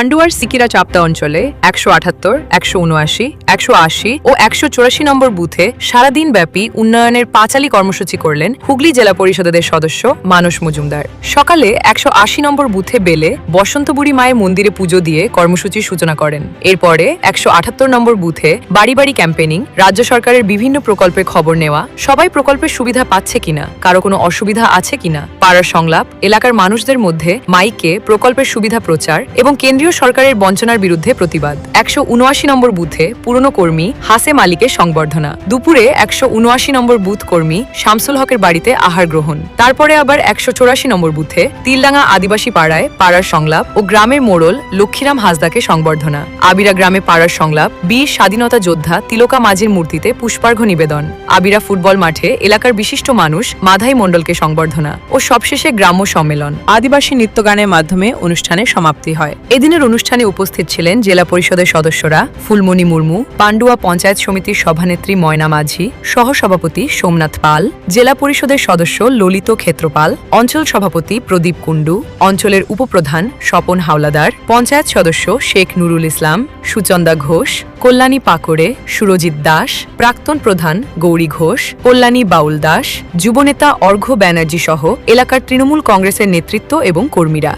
পান্ডুয়ার সিকিরা চাপতা অঞ্চলে একশো আটাত্তর একশো উনআশি, একশো আশি ও একশো চুরাশি নম্বর বুথে সারাদিন ব্যাপী উন্নয়নের পাঁচালি কর্মসূচি করলেন হুগলি জেলা পরিষদের সদস্য মানস মজুমদার। সকালে একশো আশি নম্বর বুথে বেলে বসন্তবুড়ি মায়ের মন্দিরে পুজো দিয়ে কর্মসূচির সূচনা করেন। এরপরে একশো আটাত্তর নম্বর বুথে বাড়ি বাড়ি ক্যাম্পেনিং রাজ্য সরকারের বিভিন্ন প্রকল্পের খবর নেওয়া, সবাই প্রকল্পের সুবিধা পাচ্ছে কিনা, কারও কোনো অসুবিধা আছে কিনা, পাড়ার সংলাপ, এলাকার মানুষদের মধ্যে মাইকে প্রকল্পের সুবিধা প্রচার এবং কেন্দ্রীয় সরকারের বঞ্চনার বিরুদ্ধে প্রতিবাদ। একশো উনআশি নম্বর বুথে পুরনো কর্মী হাসে মালিকের সংবর্ধনা। দুপুরে একশো উনআশি নম্বর বুথ কর্মী শামসুল হকের বাড়িতে আহার গ্রহণ। তারপরে আবার একশো চৌরাশি নম্বর বুথে তিলডাঙ্গা আদিবাসী পাড়ায় পাড়ার সংলাপ ও গ্রামের মোড়ল লক্ষ্মীরাম হাসদাকে সংবর্ধনা। আবিরা গ্রামে পাড়ার সংলাপ, বীর স্বাধীনতা যোদ্ধা তিলকা মাঝির মূর্তিতে পুষ্পার্ঘ্য নিবেদন। আবিরা ফুটবল মাঠে এলাকার বিশিষ্ট মানুষ মাধাই মণ্ডলকে সংবর্ধনা ও সবশেষে গ্রাম্য সম্মেলন। আদিবাসী নৃত্যগানের মাধ্যমে অনুষ্ঠানের সমাপ্তি হয়। এদিনের অনুষ্ঠানে উপস্থিত ছিলেন জেলা পরিষদের সদস্যরা ফুলমণি মুর্মু, পান্ডুয়া পঞ্চায়েত সমিতির সভানেত্রী ময়না মাঝি, সহসভাপতি সোমনাথ পাল, জেলা পরিষদের সদস্য ললিত ক্ষেত্রপাল, অঞ্চল সভাপতি প্রদীপ কুণ্ডু, অঞ্চলের উপপ্রধান স্বপন হাওলাদার, পঞ্চায়েত সদস্য শেখ নুরুল ইসলাম, সুচন্দা ঘোষ, কল্যাণী পাকড়ে সুরজিৎ দাস, প্রাক্তন প্রধান গৌরী ঘোষ, কল্যাণী বাউল দাস, যুবনেতা অর্ঘ্য ব্যানার্জি সহ এলাকার তৃণমূল কংগ্রেসের নেতৃত্ব এবং কর্মীরা।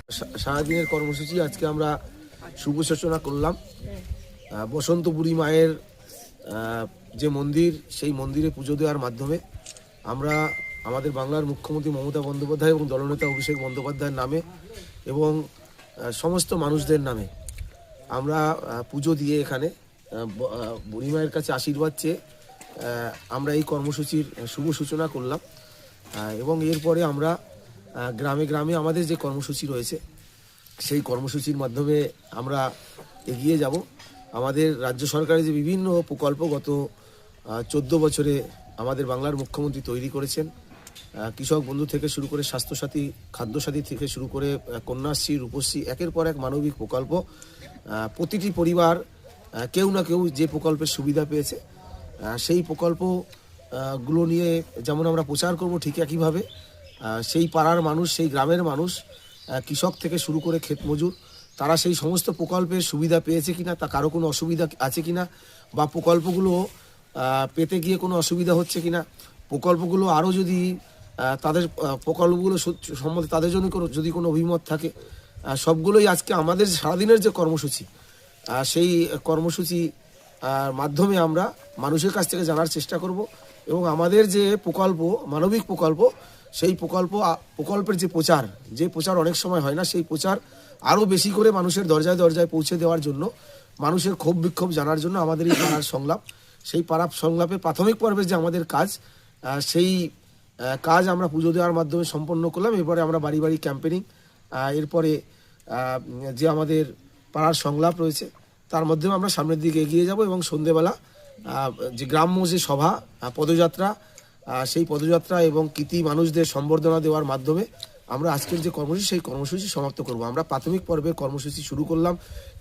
সারাদিনের কর্মসূচি আজকে আমরা শুভ সূচনা করলাম। আহ, বসন্ত বুড়ি মায়ের যে মন্দির সেই মন্দিরে পুজো দেওয়ার মাধ্যমে আমরা আমাদের বাংলার মুখ্যমন্ত্রী মমতা বন্দ্যোপাধ্যায় এবং দলনেতা অভিষেক বন্দ্যোপাধ্যায়ের নামে এবং সমস্ত মানুষদের নামে আমরা পুজো দিয়ে এখানে আহ, ব- আহ, বুড়ি মায়ের কাছে আশীর্বাদ চেয়ে আমরা এই কর্মসূচির শুভ সূচনা করলাম। এবং এরপরে আমরা গ্রামে গ্রামে আমাদের যে কর্মসূচি রয়েছে সেই কর্মসূচির মাধ্যমে আমরা এগিয়ে যাব। আমাদের রাজ্য সরকারের যে বিভিন্ন প্রকল্প গত চোদ্দ বছরে আমাদের বাংলার মুখ্যমন্ত্রী তৈরি করেছেন। কৃষক বন্ধু থেকে শুরু করে স্বাস্থ্যসাথী খাদ্যসাথী থেকে শুরু করে কন্যাশ্রী রূপশ্রী একের পর এক মানবিক প্রকল্প। প্রতিটি পরিবার কেউ না কেউ যে প্রকল্পের সুবিধা পেয়েছে সেই প্রকল্প আহ, গুলো নিয়ে যেমন আমরা প্রচার করব ঠিক একইভাবে সেই পাড়ার মানুষ সেই গ্রামের মানুষ কৃষক থেকে শুরু করে ক্ষেত মজুর, তারা সেই সমস্ত প্রকল্পের সুবিধা পেয়েছে কিনা, তা কারও কোনো অসুবিধা আছে কিনা, বা প্রকল্পগুলো পেতে গিয়ে কোনো অসুবিধা হচ্ছে কিনা, প্রকল্পগুলো আরও যদি তাদের প্রকল্পগুলো সম্বন্ধে তাদের জন্য কোনো, যদি কোনো অভিমত থাকে সবগুলোই আজকে আমাদের সারাদিনের যে কর্মসূচি সেই কর্মসূচি মাধ্যমে আমরা মানুষের কাছ থেকে জানার চেষ্টা করব এবং আমাদের যে প্রকল্প, মানবিক প্রকল্প সেই প্রকল্প প্রকল্পের যে প্রচার যে প্রচার অনেক সময় হয় না, সেই প্রচার আরও বেশি করে মানুষের দরজায় দরজায় পৌঁছে দেওয়ার জন্য, মানুষের ক্ষোভ বিক্ষোভ জানার জন্য আমাদের এই পাড়ার সংলাপ, সেই পাড়া সংলাপে প্রাথমিক পর্বে যে আমাদের কাজ সেই কাজ আমরা পুজো দেওয়ার মাধ্যমে সম্পন্ন করলাম। এরপরে আমরা বাড়ি বাড়ি ক্যাম্পেনিং এরপরে যে আমাদের পাড়ার সংলাপ রয়েছে, তার মাধ্যমে আমরা সামনের দিকে এগিয়ে যাব এবং সন্ধেবেলা যে গ্রাম্য যে সভা পদযাত্রা সেই পদযাত্রা এবং কৃতি মানুষদের সম্বর্ধনা দেওয়ার মাধ্যমে আমরা আজকের যে কর্মসূচি, সেই কর্মসূচি সমাপ্ত করব। আমরা প্রাথমিক পর্বের কর্মসূচি শুরু করলাম।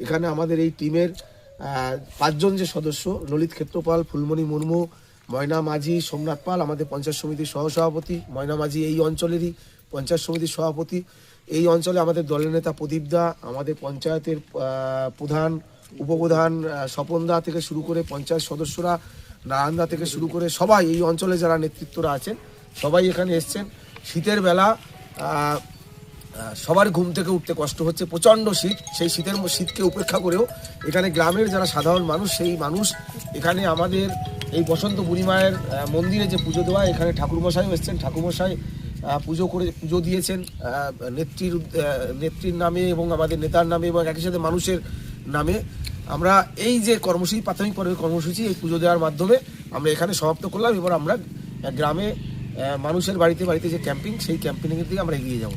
এখানে আমাদের এই টিমের পাঁচজন যে সদস্য, ললিত ক্ষেত্রপাল, ফুলমণি মুর্মু, ময়না মাঝি, সোমনাথ পাল, আমাদের পঞ্চায়েত সমিতির সহসভাপতি, ময়না মাঝি এই অঞ্চলেরই পঞ্চায়েত সমিতির সভাপতি। এই অঞ্চলে আমাদের দলের নেতা প্রদীপ দা, আমাদের পঞ্চায়েতের প্রধান উপপ্রধান আহ, স্বপন থেকে শুরু করে পঞ্চায়েত সদস্যরা নারায়ণ দা থেকে শুরু করে সবাই এই অঞ্চলে যারা নেতৃত্বরা আছেন সবাই এখানে এসছেন। শীতের বেলা সবার ঘুম থেকে উঠতে কষ্ট হচ্ছে প্রচণ্ড শীত। সেই শীতের শীতকে উপেক্ষা করেও এখানে গ্রামের যারা সাধারণ মানুষ সেই মানুষ এখানে আমাদের এই বসন্ত বুড়িমায়ের মন্দিরে যে পুজো দেওয়া এখানে ঠাকুরমশাইও এসছেন। ঠাকুরমশাই পুজো করে পুজো দিয়েছেন। নেত্রীর নেত্রীর নামে এবং আমাদের নেতার নামে এবং একই সাথে মানুষের নামে আমরা এই যে কর্মসূচি, প্রাথমিক পর্বের কর্মসূচি, এই পুজো দেওয়ার মাধ্যমে আমরা এখানে সমাপ্ত করলাম। এবার আমরা গ্রামে মানুষের বাড়িতে বাড়িতে যে ক্যাম্পিং সেই ক্যাম্পিংয়ের দিকে আমরা এগিয়ে যাব।